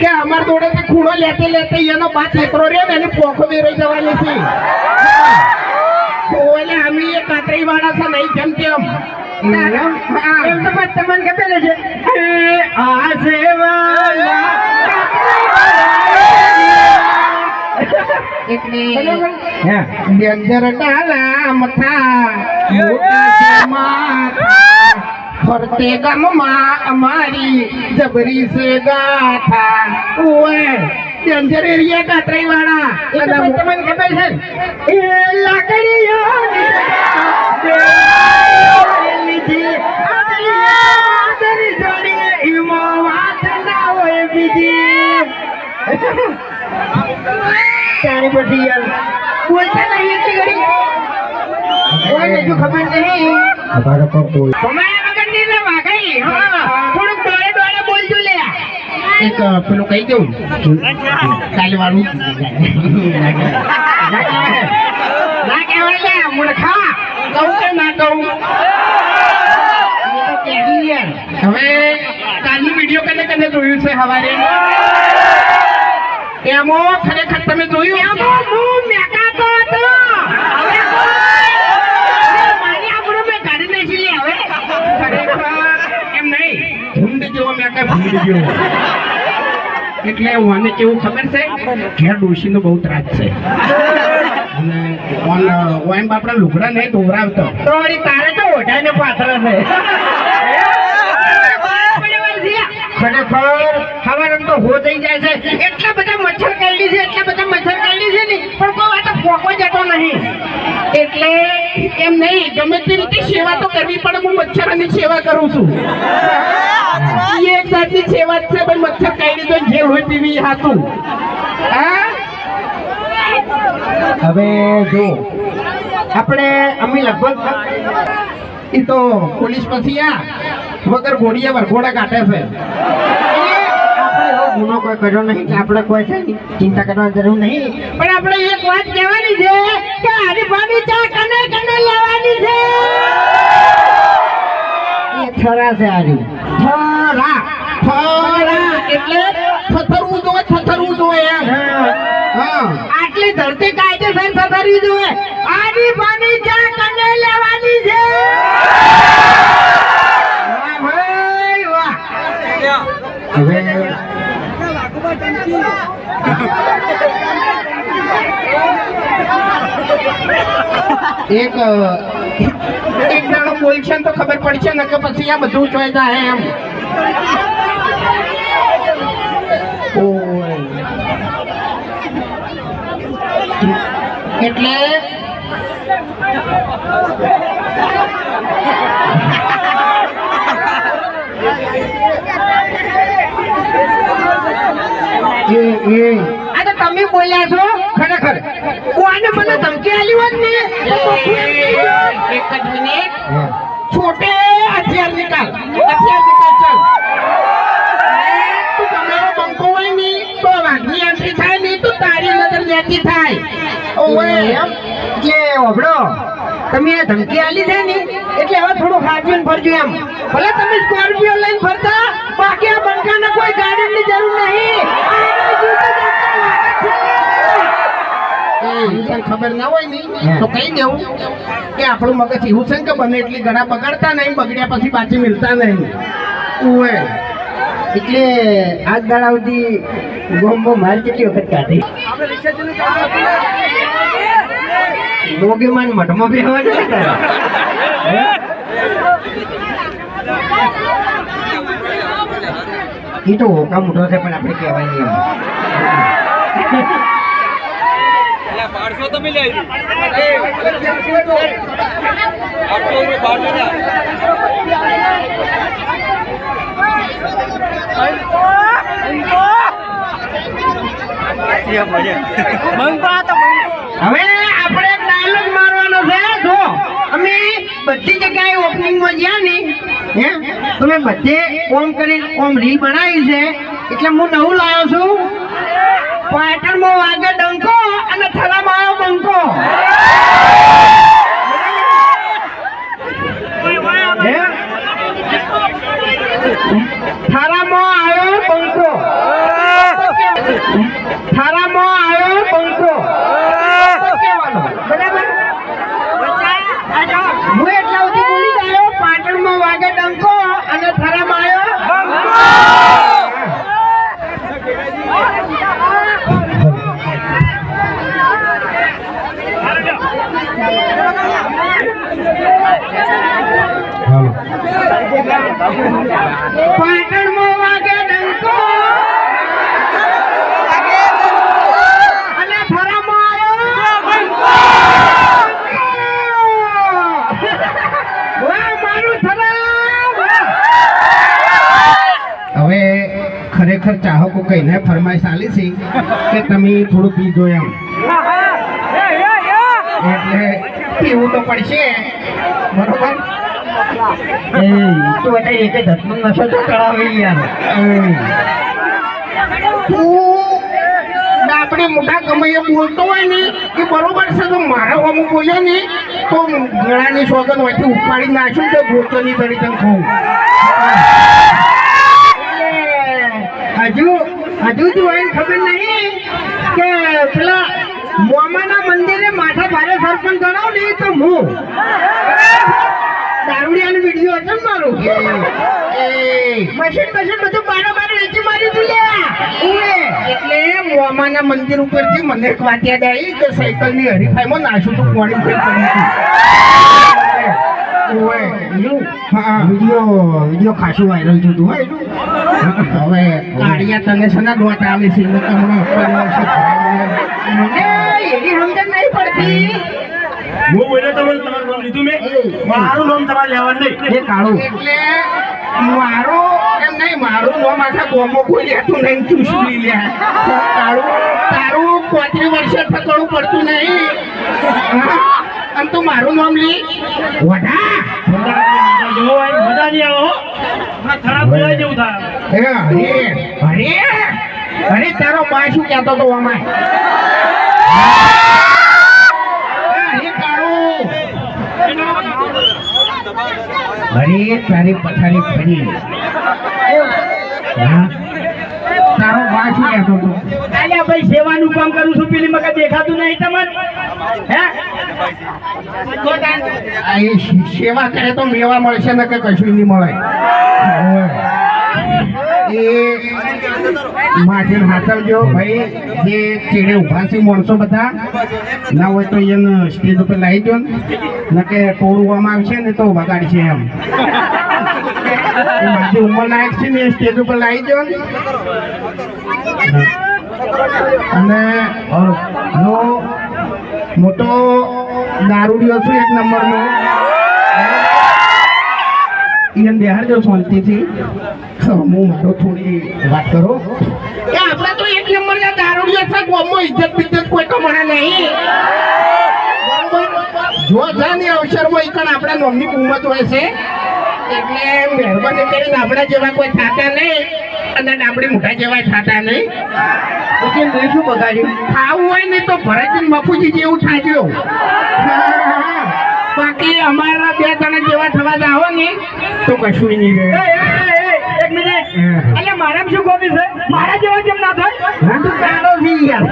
કે અમાર જોડેથી ખૂણો લેતે લેતે એનો પાંચ એકરો રે ને એની પોખો વેરાઈ જવાની છે. ઓલે અમે એ કાતરી વાળા છે નહીં કેમ કેમ એમ તો પછી તમને ખબર છે. આ સેવા એટલે ડેન્જર ડાલા મથા મોટા માથા ફરતે ગામમાં અમારી જબરી સે ગાથા. ઓય ડેન્જર એરિયા કાતરાઈ વાળા એટલે તમને ખબર છે? એ લાકડીઓ તારી પછી યાર. બોલતા નહીં એટલી ઘડી. કોઈ જો ખબર નહીં. અમારે પણ બોલ એક પેલું કહી દઉં. કાલે વાળું ના હવે કાલની વીડિયો કને કને જોયું છે હવારે? એમાં ખરેખર તમે જોયું હવે કોઈ મારી આબરૂ મેં કાઢી નાખી લે હવે ખરેખર એમ નહીં ભૂંડ જેવો એટલે મને કેવું ખબર છે? ઘેર ડોશીનો બહુ ત્રાસ છે. અને ઓન બાપડા લુગડા નહીં ધોવરાવતો. તો તારે તો ઓઢાને પાથરે છે. ખરેખર હવારમ તો હો થઈ જાય છે. એટલા બધા મચ્છર કરડી છે એટલા બધા મચ્છર કરડી છે ને પણ કોઈ વાત ફોકો જતો નહીં. એટલે એમ નહીં ગમે તે રીતે સેવા તો કરવી પડે હું મચ્છરોની સેવા કરું છું. જાતની સેવા છે, પણ મચ્છર કાઢી દો જે હોય પીવી હાતું હા? હવે જો, આપણે, અમે લગભગ એ તો પોલીસ પછી આ, વગર ઘોડીએ વરઘોડા કાઢે છે. ગુનો કોઈ કર્યો નહીં આપણે કોઈ છે ચિંતા કરવાની જરૂર નહીં. પણ આપણે એક વાત કહેવાની છે કે હરીફાની ચા કને કને લેવાની છે? એ થરા છે હારી થરા. એટલે થથરવું જોવે થથરવું જોવે એમ. હા. આટલી ધરતી કાયદેસર થથરવી જોઈએ. આની પાણી ક્યાં કને લેવાની છે? હવે એક એક દાડો બોલશે ને તો ખબર પડશે ને કે પછી આ બધું જોઈતા હે એમ. એટલે આ તો તમે બોલ્યા છો? ખરેખર. કોને મને ધમકી આલી હોત ને. એક જ મિનિટ. છોટે હથિયાર નિકાલ. હથિયાર નિકાલ ચાલ તું તમારો બંકો હોયની તો વાઘની એન્ટ્રી થાય નહીં તો તારી નજર લેતી થાય. ઓય એમ. કે ઓબડો તમે આ ધમકી આલી છે ને એટલે હવે થોડું ખાચવીને ફરજો એમ. ભલે તમે સ્કોર્પિયો લઈને ફરતા બાકી આ બંકાને કોઈ ગાડીની જરૂર નહીં. ખબર ના હોય ને તો કહી દેવું કે આપણું મગજ એવું છે કે બને એટલી ઘણા બગાડતા નહીં બગડ્યા પછી પાછી મિલતા નહીં. ઓય એટલે આજ દાડા સુધી ગોમ્બો મારી કેટલી વખત કાઢી મઠમાં બેહવા જતા? ઈ તો હોકા મોટો છે, પણ આપણે કહેવાય નહીં. બારસો તમે લઈ બારસો ના હવે આપણે ડાયલોગ મારવાનો છે જો. અમે બધી જગ્યાએ ઓપનિંગમાં ગયા ને હે? તમે બધે ઓમ કરીને ઓમ રીલ બનાવી છે. એટલે હું નવું લાવ્યો છું. પાટણમાં વાગે ડંકો અને થરામાં આવ્યો બંકો. હવે ખરેખર ચાહકો કહીને ફરમાઈશ આલી છે કે તમે થોડું પીજો એમ. એટલે પીવું તો પડશે. બરોબર? તું એટલે એક જ નશો તો ચડાવે આપણે મોટા ગમે બોલતો હોય ને, એ બરોબર છે, તો મારા અમુક બોલ્યો ને, તો ગળાની સોગન હોયથી ઉપાડી નાખ્યું તો ગોતોની તરીકે કહું. હજુ હજુ જો એને ખબર નહીં કે પેલા મોમાના મંદિરે સરપંચ ગણાવ ને તો હું. દારૂડિયાનો વીડિયો હતો ને મારો? મશીન મશીન બધું બારો બાર વેચી મારી તું એટલે મોમાના મંદિર ઉપરથી મને એક વાત યાદ આવી કે સાયકલની હરીફાઈમાં નાશું તો કોણી ફેર કરી હતી વીડિયો વીડિયો ખાસું વાયરલ થયું હતું. હવે કાળિયા તને સના દોટ આવે છે. મને એની સમજણ નહીં પડતી. હું બોલ્યો તો બોલ તમારું નામ લીધું મેં. મારું નામ તમારે લેવાનું નહીં. એ કાળું. એટલે મારું? એમ નહીં મારું નામ આખા ગોમો કોઈ લેતું નહીં તું શું લઈ લ્યા તારું તારું પોત્રી વર્ષે થકડું પડતું નહીં? અને તું મારું નામ લી. વડા મજા નહીં આવે ખરાબ બોલાય જેવું થાય. અરે તારો માં શું કહેતો તો અમાય અરે કાળું અરે તારી પથારી ફરી? તારો બા શું કહેતો અલ્યા ભાઈ સેવાનું કામ કરું છું પેલી મકા દેખાતું નહીં તમને? હે? સેવા કરે તો મેવા મળશે ને કે કશું નહીં મળે. એ માથે હાથવજો ભાઈ. જે ચેડે ઊભા છે માણસો બધા. ના હોય તો એને સ્ટેજ ઉપર લાવી દો ને. કે કોરવામાં આવશે ને તો વગાડશે એમ. મારી ઉંમર લાયક છે ને સ્ટેજ ઉપર લાવી દો અને હું મોટો દારૂડિયો છું એક નંબરનો. એને બેહાડજો શાંતિથી. હું મારો થોડી વાત કરો. કે આપણે તો એક નંબરના દારૂડિયો છે ઇજ્જત બિજ્જત કોઈ તો મને નહીં. જો જાને અવસરમાં ઈકણ આપણા નોમની કિંમત હોય છે એટલે મહેરબાની કરીને આપણા જેવા કોઈ થાતા નહીં અને ડાબડી મોટા જેવા થાતા નહીં. પછી મેં શું બગાડ્યું? ખાવું હોય ને તો ભરતજી મફુજી જેવું થાજો બાકી અમારા બે જણા જેવા થવા જાઓ ને તો કશું નહીં રહે. એક મિનિટ મારા શું કોપી છે મારા જેવા કેમ ના થાય તું કાળો યાર